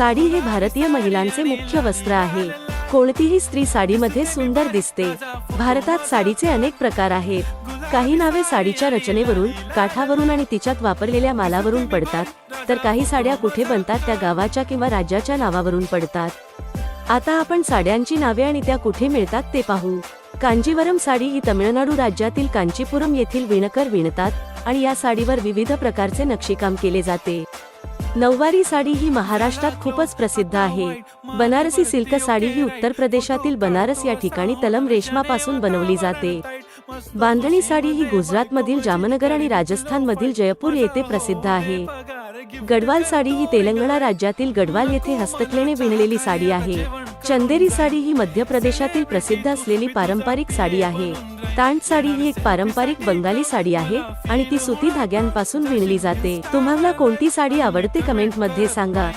साडी हे भारतीय महिलांचे मुख्य वस्त्र आहे. कोणतीही स्त्री साडीमध्ये सुंदर दिसते. भारतात साडीचे अनेक प्रकार आहेत. काही नावे साडीच्या रचनेवरून काठावरून आणि तिच्यात वापरलेल्या मालावरून पडतात तर काही साड्या कुठे बनतात त्या गावाच्या किंवा राज्याच्या नावावरून पडतात. आता आपण साड्यांची नावे आणि त्या कुठे मिळतात ते पाहू. कांजीवरम साडी ही तमिळनाडू राज्यातील कांचीपुरम येथील विणकर विणतात आणि या साडीवर विविध प्रकारचे नक्षीकाम केले जाते. नऊवारी साडी ही महाराष्ट्रात खूपच प्रसिद्ध आहे. बनारसी सिल्क साडी ही उत्तर प्रदेशातील बनारस या ठिकाणी तलम रेशमापासून बनवली जाते. बांधणी साडी ही गुजरातमधील जामनगर आणि राजस्थानमधील जयपूर येथे प्रसिद्ध आहे. गडवाल साडी ही तेलंगणा राज्यातील गडवाल येथे हस्तकलेने विणलेली साडी आहे. चंदेरी साडी ही मध्य प्रदेशातील प्रसिद्ध असलेली पारंपरिक साडी आहे. तांट साडी ही एक पारंपरिक बंगाली साडी आहे आणि ती सुती धाग्यांपासून विणली जाते. तुम्हाला कोणती साडी आवडते कमेंटमध्ये सांगा.